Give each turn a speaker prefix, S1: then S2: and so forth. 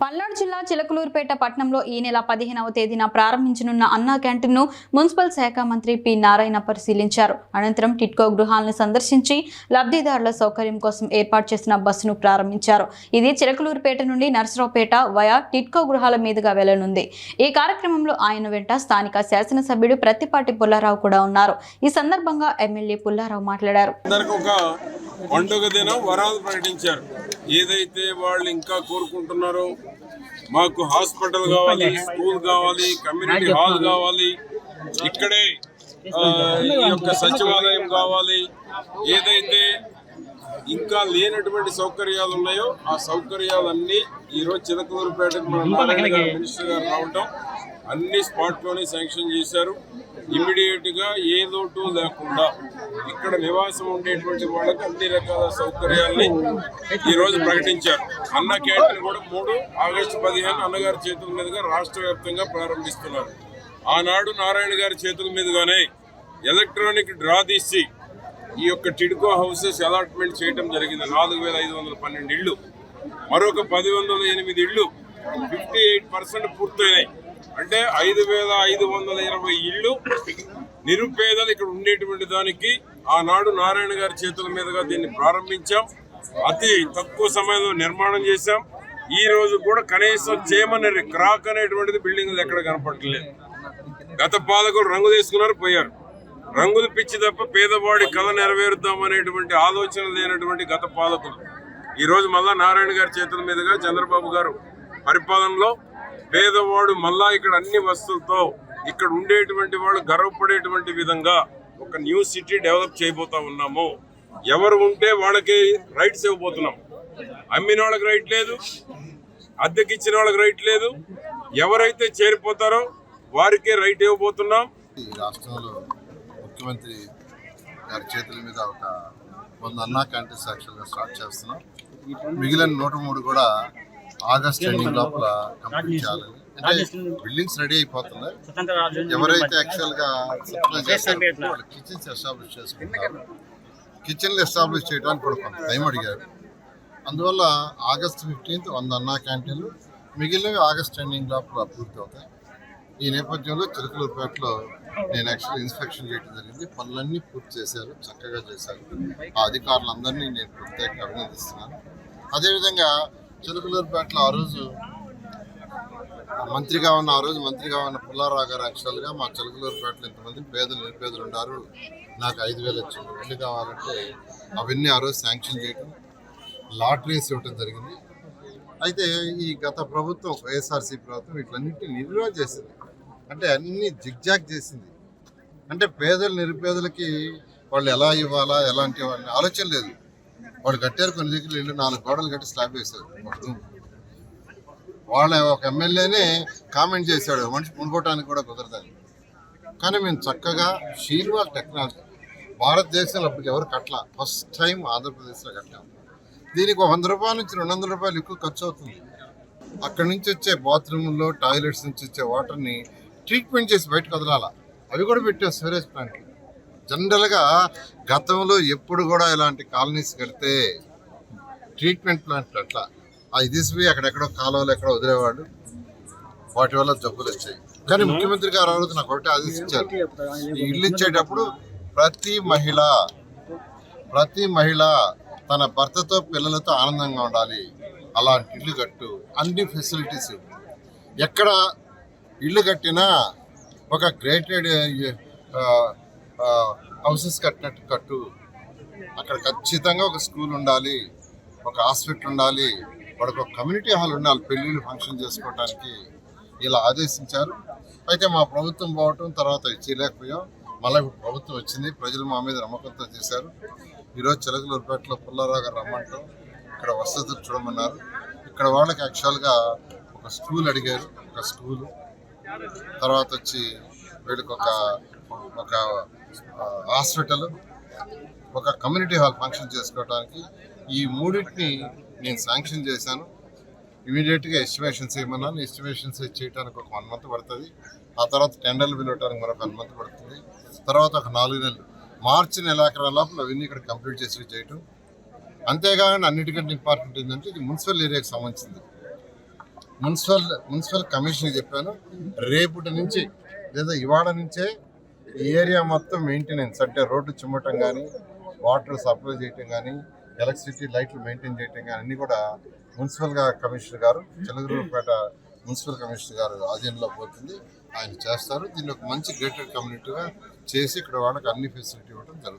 S1: పల్నాడు జిల్లా చిలకలూరుపేట పట్టణంలో ఈ నెల పదిహేనవ తేదీన ప్రారంభించనున్న అన్నా క్యాంటీన్ను మున్సిపల్ శాఖ మంత్రి పి. నారాయణ పరిశీలించారు. అనంతరం టిట్కో గృహాలను సందర్శించి లబ్ధిదారుల సౌకర్యం కోసం ఏర్పాటు చేసిన బస్సును ప్రారంభించారు. ఇది చిలకలూరుపేట నుండి నర్సరావుపేట వయా టిట్కో గృహాల మీదుగా వెళ్ళనుంది. ఈ కార్యక్రమంలో ఆయన వెంట స్థానిక శాసనసభ్యుడు ప్రత్తిపాటి పుల్లారావు కూడా ఉన్నారు. ఈ సందర్భంగా ఎమ్మెల్యే పుల్లారావు మాట్లాడారు.
S2: పండుగ దినం వరాలు ప్రకటించారు. ఏదైతే వాళ్ళు ఇంకా కోరుకుంటున్నారో మాకు హాస్పిటల్ కావాలి స్కూల్ కావాలి కమ్యూనిటీ హాల్ కావాలి ఇక్కడే ఈ యొక్క సచివాలయం కావాలి. ఏదైతే ఇంకా లేనటువంటి సౌకర్యాలు ఉన్నాయో ఆ సౌకర్యాలన్నీ ఈరోజు చిలకలూరుపేటకు మన నారాయణ గారు మినిస్టర్ గారు రావటం అన్ని స్పాట్లోనే శాంక్షన్ చేశారు. ఇమ్మీడియట్గా ఏ లోటు లేకుండా ఇక్కడ నివాసం ఉండేటువంటి వాళ్ళకి అన్ని రకాల సౌకర్యాల్ని ఈ రోజు ప్రకటించారు. అన్న క్యాంటీన్ కూడా మూడు ఆగస్టు పదిహేను అన్నగారి చేతుల మీదుగా రాష్ట్ర వ్యాప్తంగా ప్రారంభిస్తున్నారు. ఆనాడు నారాయణ గారి చేతుల మీదుగానే ఎలక్ట్రానిక్ డ్రా తీసి ఈ యొక్క టిడ్కో హౌసెస్ అలాట్మెంట్ చేయడం జరిగింది. నాలుగు వేల ఐదు వందల పన్నెండు ఇళ్ళు. మరొక పది వందల ఎనిమిది ఇళ్ళు ఫిఫ్టీ ఎయిట్ పర్సెంట్ పూర్తయినాయి. అంటే ఐదు వేల ఐదు వందల ఇరవై ఇళ్ళు నిరుపేదలు ఇక్కడ ఉండేటువంటి దానికి ఆనాడు నారాయణ గారి చేతుల మీదుగా దీన్ని ప్రారంభించాం. అతి తక్కువ సమయంలో నిర్మాణం చేశాం. ఈ రోజు కూడా కనీసం చేయమనే క్రాక్ అనేటువంటిది బిల్డింగ్లు ఎక్కడ కనపడలేదు గత పాలకులు రంగు తీసుకున్నారు పోయారు. రంగులు పిచ్చి తప్ప పేదవాడి కళ నెరవేరుద్దాం అనేటువంటి ఆలోచన లేనటువంటి గత పాలకులు. ఈరోజు మళ్ళా నారాయణ గారి చేతుల మీదుగా చంద్రబాబు గారు పరిపాలనలో పేదవాడు మళ్ళా ఇక్కడ అన్ని వస్తువులతో ఇక్కడ ఉండేటువంటి వాళ్ళు గర్వపడేటువంటి విధంగా ఒక న్యూ సిటీ డెవలప్ చేయబోతా ఉన్నాము. ఎవరు ఉంటే వాళ్ళకి రైట్స్ ఇవ్వబోతున్నాం. అమ్మిన వాళ్ళకి రైట్ లేదు అద్దెకి ఇచ్చిన వాళ్ళకి రైట్ లేదు. ఎవరైతే చేరిపోతారో వారికే రైట్ ఇవ్వబోతున్నాం.
S3: ఈ రాష్ట్రంలో ముఖ్యమంత్రి గారి చేతుల మీద ఒక వంద అన్నా క్యాంటీన్స్ యాక్చువల్గా స్టార్ట్ చేస్తున్నాం. మిగిలిన నూట మూడు కూడా ఆగస్ట్ ఎండింగ్ లోపల కంప్లీట్ చేయాలని అంటే బిల్డింగ్స్ రెడీ అయిపోతున్నాయి. ఎవరైతే చేస్తారో వాళ్ళు కిచెన్స్ ఎస్టాబ్లిష్ చేసుకుంటారు. కిచెన్లు ఎస్టాబ్లిష్ చేయడానికి కూడా కొంత టైం అడిగారు. అందువల్ల ఆగస్ట్ ఫిఫ్టీన్త్ వంద అన్నా క్యాంటీన్లు మిగిలినవి ఆగస్ట్ ఎండింగ్ లోపల పూర్తి అవుతాయి. ఈ నేపథ్యంలో చిలుకలూరుపేటలో నేను యాక్చువల్లీ ఇన్స్పెక్షన్ చేయడం జరిగింది. పనులన్నీ పూర్తి చేశారు చక్కగా చేశారు. ఆ అధికారులందరినీ నేను ప్రత్యేకంగా అభినందిస్తున్నాను. అదేవిధంగా చిలకలూరుపేటలో ఆ రోజు మంత్రిగా ఉన్న ఆ రోజు మంత్రిగా ఉన్న పుల్లారావు గారు యాక్చువల్గా మా చిలకలూరుపేటలో ఇంతమంది పేదలు నిరుపేదలు ఉన్నారు. నాకు ఐదు వేలు వచ్చింది. ఇల్లు కావాలంటే అవన్నీ ఆ రోజు శాంక్షన్ చేయడం లాటరీస్ ఇవ్వటం జరిగింది. అయితే ఈ గత ప్రభుత్వం వైఎస్ఆర్సీ ప్రభుత్వం వీటిలన్నింటినీ నిర్వహణ చేసింది. అంటే అన్ని జిగ్జాగ్ చేసింది. అంటే పేదలు నిరుపేదలకి వాళ్ళు ఎలా ఇవ్వాలా ఎలాంటి వాళ్ళని ఆలోచన లేదు. వాళ్ళు కట్టారు కొన్ని దగ్గర ఇల్లు నాలుగు గోడలు కట్టి స్లాబ్ వేశారు మొత్తం. వాళ్ళ ఒక ఎమ్మెల్యేనే కామెంట్ చేశాడు మనిషి పుణుకోవటానికి కూడా కుదరదని. కానీ మేము చక్కగా షీర్వాల్ టెక్నాలజీ భారతదేశంలో అప్పటికి ఎవరు కట్టల. ఫస్ట్ టైం ఆంధ్రప్రదేశ్లో కట్టాము దీనికి వంద రూపాయల నుంచి రెండు వందల రూపాయలు ఎక్కువ ఖర్చు అవుతుంది. అక్కడి నుంచి వచ్చే బాత్రూంలో టాయిలెట్స్ నుంచి వచ్చే వాటర్ని ట్రీట్మెంట్ చేసి బయటకు వదలాల. అవి కూడా పెట్టాం స్టోరేజ్ ప్లాంట్ జనరల్గా గతంలో ఎప్పుడు కూడా ఇలాంటి కాలనీస్ కడితే ట్రీట్మెంట్ ప్లాంట్లు అట్లా అది తీసిపోయి అక్కడెక్కడో కాలువలు ఎక్కడో వదిలేవాడు వాటి వల్ల జబ్బులు వచ్చాయి. కానీ ముఖ్యమంత్రి గారు ఆ రోజు నాకు ఒకటి ఆదేశించారు. ఈ ఇల్లు ఇచ్చేటప్పుడు ప్రతి మహిళ ప్రతి మహిళ తన భర్తతో పిల్లలతో ఆనందంగా ఉండాలి. అలాంటి ఇల్లు కట్టు. అన్ని ఫెసిలిటీస్. ఎక్కడ ఇల్లు కట్టినా ఒక గ్రేటెడ్ హౌసెస్ కట్టినట్టు కట్టు. అక్కడ ఖచ్చితంగా ఒక స్కూల్ ఉండాలి ఒక హాస్పిటల్ ఉండాలి వాడికి ఒక కమ్యూనిటీ హాల్ ఉండాలి పెళ్ళిళ్ళు ఫంక్షన్ చేసుకోవడానికి ఇలా ఆదేశించారు. అయితే మా ప్రభుత్వం పోవటం తర్వాత చేయలేకపోయాం. మళ్ళీ ఇప్పుడు ప్రభుత్వం వచ్చింది ప్రజలు మా మీద నమ్మకంతో చేశారు. ఈరోజు చిలకలూరుపేటలో పుల్లారావు గారు రమ్మంటాం ఇక్కడ వసతులు చూడమన్నారు. ఇక్కడ వాళ్ళకి యాక్చువల్గా ఒక స్కూల్ అడిగారు ఒక స్కూలు. తర్వాత వచ్చి వీళ్ళకి ఒక ఒక హాస్పిటల్ ఒక కమ్యూనిటీ హాల్ ఫంక్షన్ చేసుకోవడానికి ఈ మూడింటిని నేను శాంక్షన్ చేశాను. ఇమీడియట్గా ఎస్టిమేషన్స్ ఇవ్వమన్నాను ఎస్టిమేషన్స్ చేయడానికి ఒక వన్ మంత్ పడుతుంది. ఆ తర్వాత టెండర్లు పిలవడానికి మరొక వన్ మంత్ పడుతుంది. తర్వాత ఒక నాలుగు నెలలు మార్చి నెలాఖరు లోపల అవన్నీ ఇక్కడ కంప్లీట్ చేసి చేయటం. అంతేకాకుండా అన్నిటికంటే ఇంపార్టెంట్ ఏంటంటే ఇది మున్సిపల్ ఏరియాకి సంబంధించింది. మున్సిపల్ మున్సిపల్ కమిషన్ చెప్పాను రేపటి నుంచి లేదా ఇవాళ నుంచే ఈ ఏరియా మొత్తం మెయింటెనెన్స్ అంటే రోడ్డు చిమ్మటం కానీ వాటర్ సప్లై చేయటం కానీ ఎలక్ట్రిసిటీ లైట్లు మెయింటైన్ చేయటం కానీ అన్ని కూడా మున్సిపల్గా కమిషనర్ గారు చెలగరూరుపేట మున్సిపల్ కమిషనర్ గారు ఆధీనంలో పోతుంది. ఆయన చేస్తారు. దీన్ని ఒక మంచి గ్రేటర్ కమ్యూనిటీగా చేసి ఇక్కడ వాళ్ళకి అన్ని ఫెసిలిటీ ఇవ్వడం జరుగుతుంది.